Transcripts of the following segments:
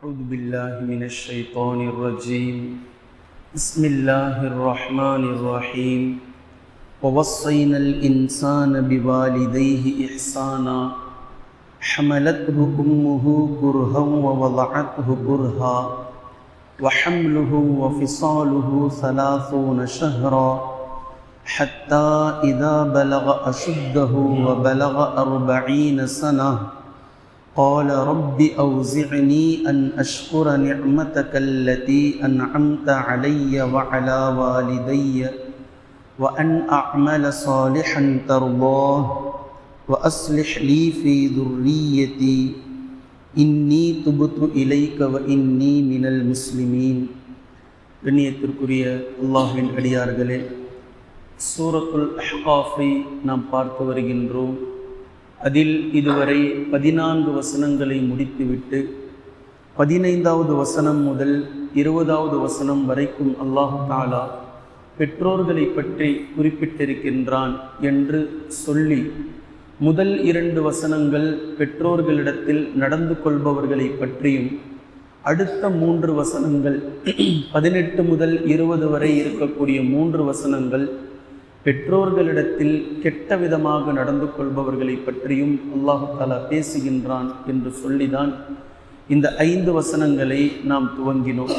أعوذ بالله من الشيطان الرجيم. بسم الله الرحمن الرحيم. ووصينا الإنسان بوالديه إحسانا. حملته أمه كرها ووضعته كرها. وحمله وفصاله ثلاثون شهرا. حتى إذا بلغ أشده وبلغ أربعين سنة قال رب أوزعني أن أشكر نعمتك التي أنعمت علي وعلى والدي وأن أعمل صالحا ترضاه وأصلح لي في ذريتي إني تبت إليك وإني من المسلمين கண்ணியத்திற்குரிய அல்லாஹ்வின் அடியார்களே சூரத்துல் அஹ்காஃபை நாம் பார்த்து வருகின்றோம் அதில் இதுவரை பதினான்கு வசனங்களை முடித்துவிட்டு பதினைந்தாவது வசனம் முதல் இருபதாவது வசனம் வரைக்கும் அல்லாஹு தாலா பெற்றோர்களை பற்றி குறிப்பிட்டிருக்கின்றான் என்று சொல்லி முதல் இரண்டு வசனங்கள் பெற்றோர்களிடத்தில் நடந்து கொள்பவர்களை பற்றியும் அடுத்த மூன்று வசனங்கள் பதினெட்டு முதல் இருபது வரை இருக்கக்கூடிய மூன்று வசனங்கள் பெற்றோர்களிடத்தில் கெட்ட விதமாக நடந்து கொள்பவர்களை பற்றியும் அல்லாஹு தாலா பேசுகின்றான் என்று சொல்லிதான் இந்த ஐந்து வசனங்களை நாம் துவங்கினோம்.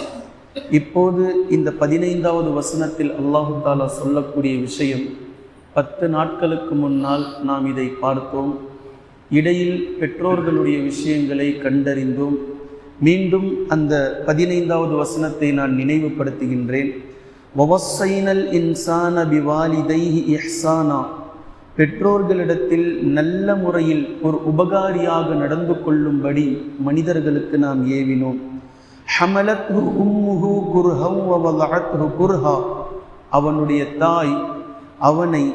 இப்போது இந்த பதினைந்தாவது வசனத்தில் அல்லாஹு தாலா சொல்லக்கூடிய விஷயம் பத்து நாட்களுக்கு முன்னால் நாம் இதை பார்த்தோம். இடையில் பெற்றோர்களுடைய விஷயங்களை கண்டறிந்தோம். மீண்டும் அந்த பதினைந்தாவது வசனத்தை நான் நினைவுபடுத்துகின்றேன். வவசைனல் இன்சான பிவாலிதைஹி இஹ்சானா பெற்றோர்களிடத்தில் நல்ல முறையில் ஒரு உபகாரியாக நடந்து கொள்ளும்படி மனிதர்களுக்கு நாம் ஏவினோம். ஹமலத் உம்முஹு குர்ஹம் வவலஅத்ஹு குர்ஹா. அவனுடைய தாய் அவனை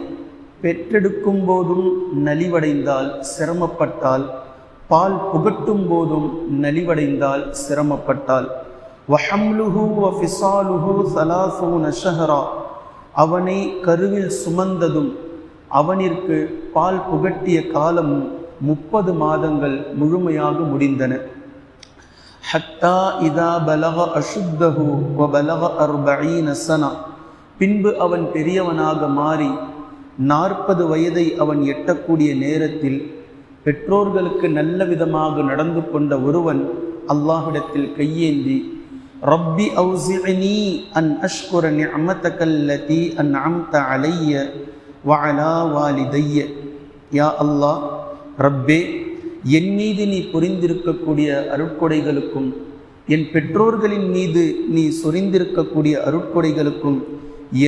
பெற்றெடுக்கும் போதும் நலிவடைந்தால் சிரமப்பட்டால் பால் புகட்டும் போதும் நலிவடைந்தால் சிரமப்பட்டால். வஹம்லுஹு வஃபிசாலுஹு சலாசூன ஷஹரா. அவனை கருவில் சுமந்ததும் அவனிற்கு பால் புகட்டிய காலமும் முப்பது மாதங்கள் முழுமையாக முடிந்தன. ஹத்தா இதா பலக அசுத்தஹு வ பலக அர்பீன சனா. பின்பு அவன் பெரியவனாக மாறி நாற்பது வயதை அவன் எட்டக்கூடிய நேரத்தில் பெற்றோர்களுக்கு நல்ல விதமாக நடந்து கொண்ட ஒருவன் அல்லாஹிடத்தில் கையேந்தி ரப்பி أوزعني அன் أشكر نعمتك அன் அம்த அலைய وعلى والدي யா அல்லாஹ் ரப்பே என் மீது நீ புரிந்திருக்கக்கூடிய அருட்கொடைகளுக்கும் என் பெற்றோர்களின் மீது நீ சொரிந்திருக்கக்கூடிய அருட்கொடைகளுக்கும்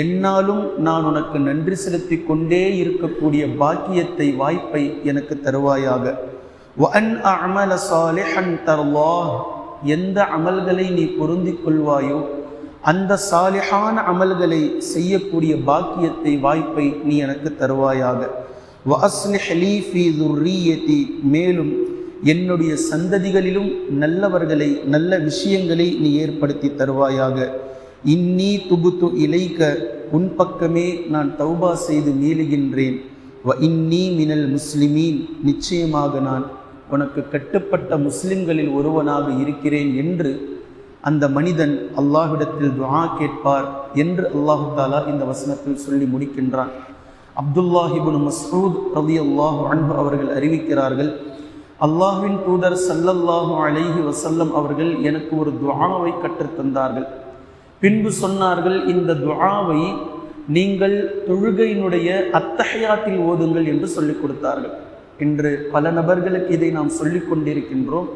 என்னாலும் நான் உனக்கு நன்றி செலுத்தி கொண்டே இருக்கக்கூடிய பாக்கியத்தை வாய்ப்பை எனக்கு தருவாயாக. வன் அமல சாலிஹன் தர்லாஹ் எந்த அமல்களை நீ பொருந்தி கொள்வாயோ அந்த சாலிஹான அமல்களை செய்யக்கூடிய பாக்கியத்தை வாய்ப்பை நீ எனக்கு தருவாயாக. மேலும் என்னுடைய சந்ததிகளிலும் நல்லவர்களை நல்ல விஷயங்களை நீ ஏற்படுத்தி தருவாயாக. இன்னி துபுத்து இலைக்க உன் பக்கமே நான் தௌபா செய்து மீளுகின்றேன் வ இன்னி மினல் முஸ்லிமீன் நிச்சயமாக நான் உனக்கு கட்டுப்பட்ட முஸ்லிம்களில் ஒருவனாக இருக்கிறேன் என்று அந்த மனிதன் அல்லாஹ்விடத்தில் துவா கேட்பார் என்று அல்லாஹு தாலா இந்த வசனத்தில் சொல்லி முடிக்கின்றான். அப்துல்லாஹிபுன் மஸ்ரூத் ரதி அல்லாஹு அன்பு அவர்கள் அறிவிக்கிறார்கள் அல்லாஹ்வின் தூதர் சல்லல்லாஹு அலைஹி வசல்லம் அவர்கள் எனக்கு ஒரு துவாவை கற்றுத்தந்தார்கள் பின்பு சொன்னார்கள் இந்த துவாவை நீங்கள் தொழுகையினுடைய அத்தகையாத்தில் ஓதுங்கள் என்று சொல்லிக் கொடுத்தார்கள். இன்று பல நபர்களுக்கு இதை நாம் சொல்லிக் கொண்டிருக்கின்றோம்.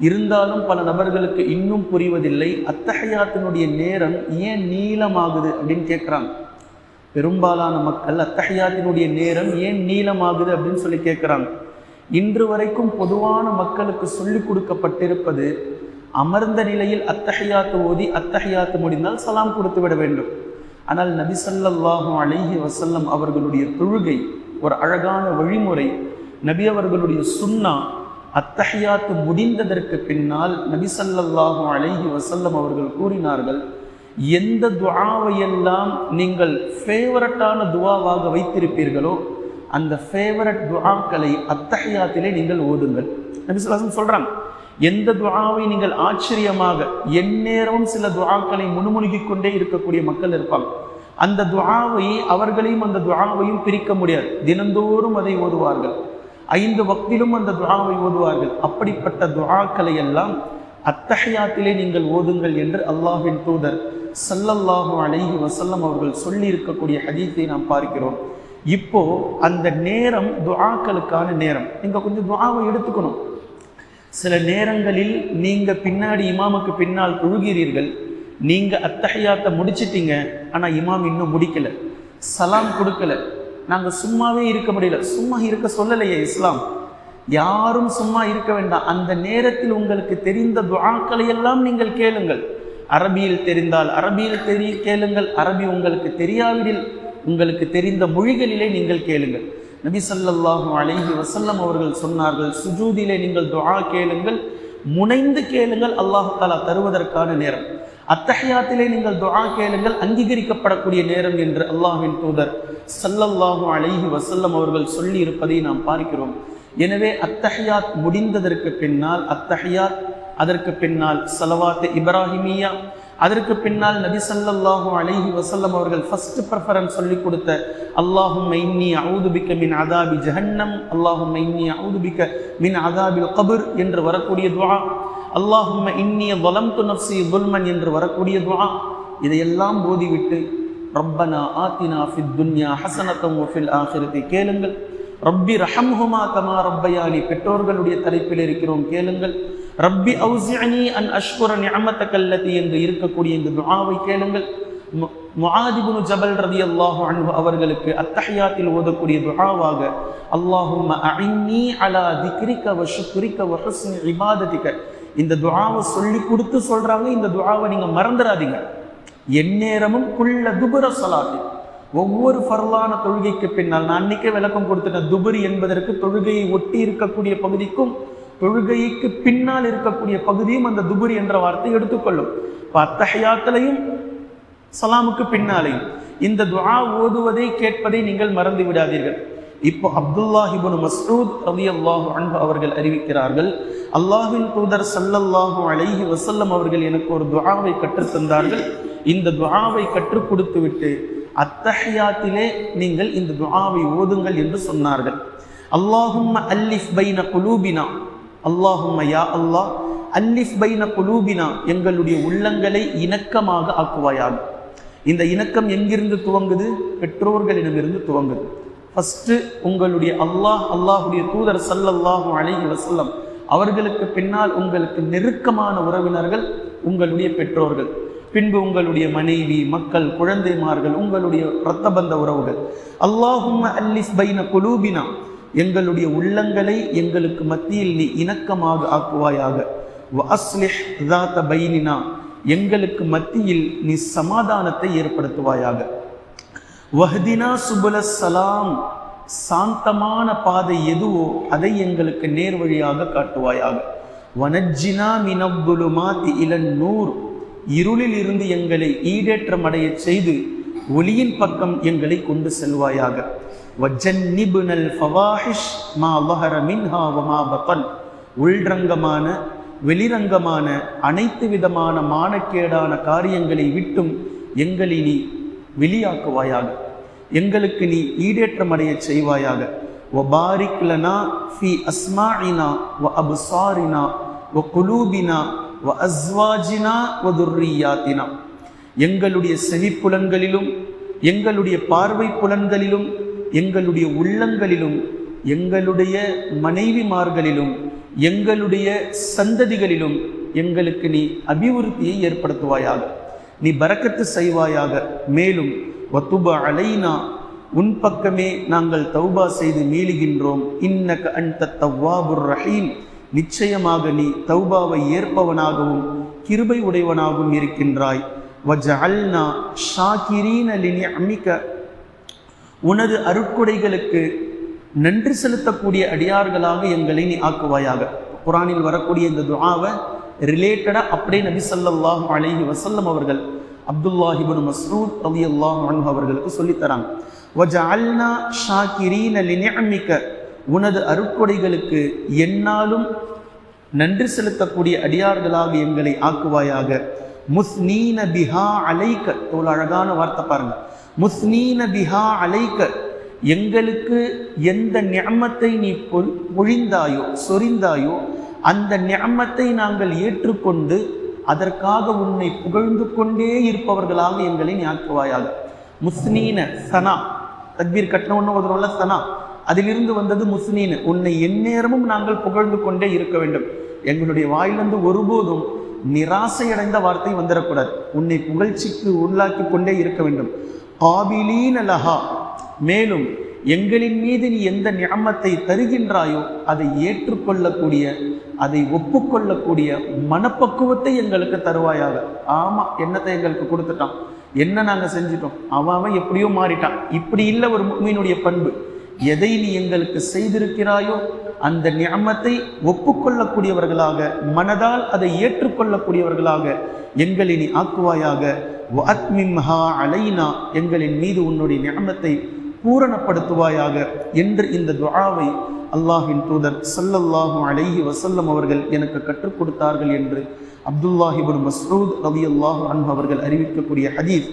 இருந்தாலும் பல நபர்களுக்கு இன்னும் புரிவதில்லை. அத்தகையாத்தினுடைய நேரம் ஏன் நீளமாகுது அப்படின்னு கேட்குறாங்க. பெரும்பாலான மக்கள் அத்தகையாத்தினுடைய நேரம் ஏன் நீளமாகுது அப்படின்னு சொல்லி கேட்குறாங்க. இன்று வரைக்கும் பொதுவான மக்களுக்கு சொல்லிக் கொடுக்கப்பட்டிருப்பது அமர்ந்த நிலையில் அத்தகையாத்து ஓதி அத்தகையாத்து முடிந்தால் சலாம் கொடுத்து விட வேண்டும். ஆனால் நபிசல்லாஹும் சல்லல்லாஹு வசல்லம் அவர்களுடைய தொழுகை ஒரு அழகான வழிமுறை. நபி அவர்களுடைய சுன்னா அத்தஹியாத்து முடிந்ததற்கு பின்னால் நபி சல்லாஹு அலைஹி வசல்லம் அவர்கள் கூறினார்கள் எந்த துவாவையெல்லாம் நீங்கள் ஃபேவரட்டான துவாவாக வைத்திருப்பீர்களோ அந்த ஃபேவரட் துவாக்களை அத்தஹியாத்திலே நீங்கள் ஓதுங்கள். நபி சொல்லாசன் சொல்கிறாங்க எந்த துவாவை நீங்கள் ஆச்சரியமாக எந்நேரமும் சில துவாக்களை முணுமுணுகிக் கொண்டே இருக்கக்கூடிய மக்கள் இருப்பாங்க. அந்த துவாவை அவர்களையும் அந்த துவாவையும் பிரிக்க முடியாது. தினந்தோறும் அதை ஓதுவார்கள். ஐந்து வக்திலும் அந்த துவாவை ஓதுவார்கள். அப்படிப்பட்ட துவாக்களை எல்லாம் அத்தகையாத்திலே நீங்கள் ஓதுங்கள் என்று அல்லாஹ்வின் தூதர் சல்லல்லாஹு அலைஹி வசல்லம் அவர்கள் சொல்லி இருக்கக்கூடிய ஹதீத்தை நாம் பார்க்கிறோம். இப்போ அந்த நேரம் துவாக்களுக்கான நேரம். நீங்கள் கொஞ்சம் துவாவை எடுத்துக்கணும். சில நேரங்களில் நீங்கள் பின்னாடி இமாமுக்கு பின்னால் தொழுகிறீர்கள் நீங்கள் அத்தகையாத்தை முடிச்சிட்டீங்க. ஆனால் இமாம் இன்னும் முடிக்கல. சலாம் கொடுக்கல. நாங்கள் சும்மாவே இருக்க முடியல. சும்மா இருக்க சொல்லலையே இஸ்லாம். யாரும் சும்மா இருக்க வேண்டாம். அந்த நேரத்தில் உங்களுக்கு தெரிந்த துவாக்களை எல்லாம் நீங்கள் கேளுங்கள். அரபியில் தெரிந்தால் அரபியில் தெரிய கேளுங்கள். அரபி உங்களுக்கு தெரியாவிடில் உங்களுக்கு தெரிந்த மொழிகளிலே நீங்கள் கேளுங்கள். நபி சல்லாஹூ அலஹி வசல்லம் அவர்கள் சொன்னார்கள் சுஜூதிலே நீங்கள் துவா கேளுங்கள் முனைந்து கேளுங்கள் அல்லாஹ் தாலா தருவதற்கான நேரம். அத்தஹியாத்திலே நீங்கள் துஆ கேளுங்கள் அங்கீகரிக்கப்படக்கூடிய நேரம் என்று அல்லாஹின் தூதர் சல்லல்லாஹு அலைஹி வசல்லம் அவர்கள் சொல்லி இருப்பதை நாம் பார்க்கிறோம். எனவே அத்தஹியாத் முடிந்ததற்கு பின்னால் அத்தஹியாத் அதற்கு பின்னால் சலவாத்து இப்ராஹிமியா அதற்கு பின்னால் நபி ஸல்லல்லாஹு அலைஹி வசல்லம் அவர்கள் ஃபர்ஸ்ட் ப்ரிஃபரன்ஸ் சொல்லி கொடுத்த அல்லாஹும் மைன்னி அவுது பிக்க மின் அதாபி ஜஹன்னம் அல்லாஹும் மைன்னி அவுது பிக்க மின் அதாபில் கபுர் என்று வரக்கூடிய துவா அல்லாஹும் இன்னிய வலம்து நஃப்சி துல்மன் என்று வரக்கூடிய துவா. இதையெல்லாம் போதிவிட்டு ரப்பனா ஆத்தினா ஃபித் துன்யா ஹசனத்தம் ஃபில் ஆஹிரத்தை கேளுங்கள். ரப்பி ரஹம்ஹுமா கமா ரப்பயானி. பெற்றோர்களுடைய தலைப்பில் இருக்கிறோம். கேளுங்கள். ரப்பி அவுசிஅனி அன் அஷ்குர கல்லத்தி என்று இருக்கக்கூடிய இந்த துவாவை கேளுங்கள். முஆதிபுனு ஜபல் ரலியல்லாஹு அன்பு அவர்களுக்கு அத்தஹியாத்தில் ஓதக்கூடிய துஹாவாக அல்லாஹும் அஇன்னி அலா திக்ரிக்க வ குறிக்க வ ஹுஸ்னி இந்த துஆவை சொல்லி கொடுத்து சொல்றாங்க இந்த துஆவை நீங்க மறந்துடாதீங்க எந்நேரமும் குள்ள துபுர சலாத்தி. ஒவ்வொரு ஃபர்லான தொழுகைக்கு பின்னால் நான் அன்னைக்கே விளக்கம் கொடுத்துட்டேன் துபுரி என்பதற்கு தொழுகையை ஒட்டி இருக்கக்கூடிய பகுதிக்கும் தொழுகைக்கு பின்னால் இருக்கக்கூடிய பகுதியும் அந்த துபுரி என்ற வார்த்தை எடுத்துக்கொள்ளும். இப்போ அத்தஹியாத்திலையும் சலாமுக்கு பின்னாலே. இந்த துவா ஓதுவதை கேட்பதை நீங்கள் மறந்து விடாதீர்கள். இப்போ அப்துல்லாஹிபுன் மஸ்ரூத் ரலியல்லாஹு அன்பு அவர்கள் அறிவிக்கிறார்கள் அல்லாஹின் தூதர் சல்லல்லாஹு அலைஹி வசல்லம் அவர்கள் எனக்கு ஒரு துவாவை கற்றுத் தந்தார்கள். இந்த துவாவை கற்றுக் கொடுத்து விட்டு அத்தஹியாத்திலே நீங்கள் இந்த துவாவை ஓதுங்கள் என்று சொன்னார்கள். அல்லாஹும் அல்லிஃப் பைன குலூபினா. அல்லாஹும் யா அல்லாஹ் அல்லிஃப் பைன குலூபினா. எங்களுடைய உள்ளங்களை இணக்கமாக ஆக்குவாயாக. இந்த இணக்கம் எங்கிருந்து துவங்குது? பெற்றோர்களிடமிருந்து துவங்குது. ஃபஸ்ட்டு உங்களுடைய அல்லாஹ் அல்லாஹுடைய தூதர் சல்லல்லாஹு அலைஹி வசல்லம் அவர்களுக்கு பின்னால் உங்களுக்கு நெருக்கமான உறவினர்கள் உங்களுடைய பெற்றோர்கள். பின்பு உங்களுடைய மனைவி மக்கள் குழந்தைமார்கள் உங்களுடைய இரத்த பந்த உறவுகள். அல்லாஹும் அல்லிஸ் பைன குலூபினா எங்களுடைய உள்ளங்களை எங்களுக்கு மத்தியில் நீ இணக்கமாக ஆக்குவாயாக. அஸ்லிஹ் பைனினா எங்களுக்கு மத்தியில் நீ சமாதானத்தை ஏற்படுத்துவாயாக. வஹதினா சுபுல சலாம் சாந்தமான பாதை எதுவோ அதை எங்களுக்கு நேர் வழியாக காட்டுவாயாக. வனஜ்ஜினா மினப்புலுமாத்தி இளன் நூர் இருளில் இருந்து எங்களை ஈடேற்றம் அடையச் செய்து ஒளியின் பக்கம் எங்களை கொண்டு செல்வாயாக. வஜன்னிபுனல் ஃபவாஹிஷ் மா வஹர மின்ஹா வமா பத்தன் உள்ரங்கமான வெளிரங்கமான அனைத்து விதமான மானக்கேடான காரியங்களை விட்டும் எங்களை நீ வெளியாக்குவாயாக. எங்களுக்கு நீ ஈடேற்றம் அடையச் செய்வாயாக. வபாரிக் லனா ஃபி அஸ்மாஇனா வ அப்சாரினா வ குலூபினா வ அஸ்வாஜினா வ துர்ரியாத்தினா. எங்களுடைய செவிப்புலன்களிலும் எங்களுடைய பார்வை புலன்களிலும் எங்களுடைய உள்ளங்களிலும் எங்களுடைய மனைவிமார்களிலும் எங்களுடைய சந்ததிகளிலும் எங்களுக்கு நீ அபிவிருத்தியை ஏற்படுத்துவாயாக. நீ பறக்கத்து செய்வாயாக. மேலும் வத்துப அலைனா உன் பக்கமே நாங்கள் தௌபா செய்து மீளுகின்றோம். இன்னக அன்த தவ்வாபுர் ரஹீம். நிச்சயமாக நீ தௌபாவை ஏற்பவனாகவும் கிருபை உடையவனாகவும் இருக்கின்றாய். வஜ அல்னா ஷாகிரீன லினி அமிக்க உனது அருட்கொடைகளுக்கு நன்றி செலுத்தக்கூடிய அடியார்களாக எங்களை நீ ஆக்குவாயாக. குரானில் வரக்கூடிய இந்த துஆவை ரிலேட்டடாக அப்படியே நபி ஸல்லல்லாஹு அலஹி வசல்லம் அவர்கள் அப்துல்லாஹிபின் மஸ்ரூத் ரலியல்லாஹு அன்ஹு அவர்களுக்கு சொல்லித் தராங்க வஜஅல்னா ஷாக்கிரீன லினிஅமிக உனது அருட்கொடைகளுக்கு என்னாலும் நன்றி செலுத்தக்கூடிய அடியார்களாக எங்களை ஆக்குவாயாக. முஸ்னீன பிஹா அலைக்க இவ்வளோ அழகான வார்த்தை பாருங்க. முஸ்னீன பிஹா அலைக்க எங்களுக்கு எந்த ஞாமத்தை நீ பொல் பொழிந்தாயோ சொரிந்தாயோ அந்த ஞாமத்தை நாங்கள் ஏற்றுக்கொண்டு அதற்காக உன்னை புகழ்ந்து கொண்டே இருப்பவர்களாக எங்களை நீ ஆக்குவாயாக. முஸ்னீன சனா. தக்பீர் கட்டின ஒன்று ஓதுறோம்ல சனா. அதிலிருந்து வந்தது முஸ்னீன். உன்னை எந்நேரமும் நாங்கள் புகழ்ந்து கொண்டே இருக்க வேண்டும். எங்களுடைய வாயிலிருந்து ஒருபோதும் நிராசையடைந்த வார்த்தை வந்துடக்கூடாது உன்னை புகழ்ச்சிக்கு உள்ளாக்கி கொண்டே இருக்க வேண்டும். காபிலீன் லஹா. மேலும் எங்களின் மீது நீ எந்த ஞாமத்தை தருகின்றாயோ அதை ஏற்றுக்கொள்ளக்கூடிய அதை ஒப்புக்கொள்ளக்கூடிய மனப்பக்குவத்தை எங்களுக்கு தருவாயாக. ஆமா என்னத்தை எங்களுக்கு கொடுத்துட்டான்? என்ன நாங்கள் செஞ்சிட்டோம்? அவன் அவன் எப்படியோ மாறிட்டான். இப்படி இல்லை ஒரு மீனுடைய பண்பு. எதை நீ எங்களுக்கு செய்திருக்கிறாயோ அந்த ஞாமத்தை ஒப்புக்கொள்ளக்கூடியவர்களாக மனதால் அதை ஏற்றுக்கொள்ளக்கூடியவர்களாக எங்களை நீ ஆக்குவாயாக. அலைனா எங்களின் மீது உன்னுடைய ஞாமத்தை பூரணப்படுத்துவாயாக என்று இந்த துவாவை அல்லாஹின் தூதர் சல்லல்லாஹு அலைஹி வசல்லம் அவர்கள் எனக்கு கற்றுக் கொடுத்தார்கள் என்று அப்துல்லாஹிபுன் மஸ்ரூத் ரலியல்லாஹு அன்பு அவர்கள் அறிவிக்கக்கூடிய ஹதீஸ்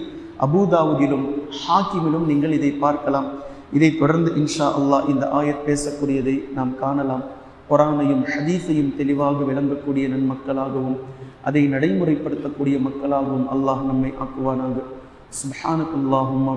அபூதாவுதிலும் ஹாக்கிமிலும் நீங்கள் இதை பார்க்கலாம். இதை தொடர்ந்து இன்ஷா அல்லாஹ் இந்த ஆயத் பேசக்கூடியதை நாம் காணலாம். குரானையும் ஹதீஸையும் தெளிவாக விளங்கக்கூடிய நன்மக்களாகவும் அதை நடைமுறைப்படுத்தக்கூடிய மக்களாகவும் அல்லாஹ் நம்மை ஆக்குவானாக. சுப்ஹானக அல்லாஹும்ம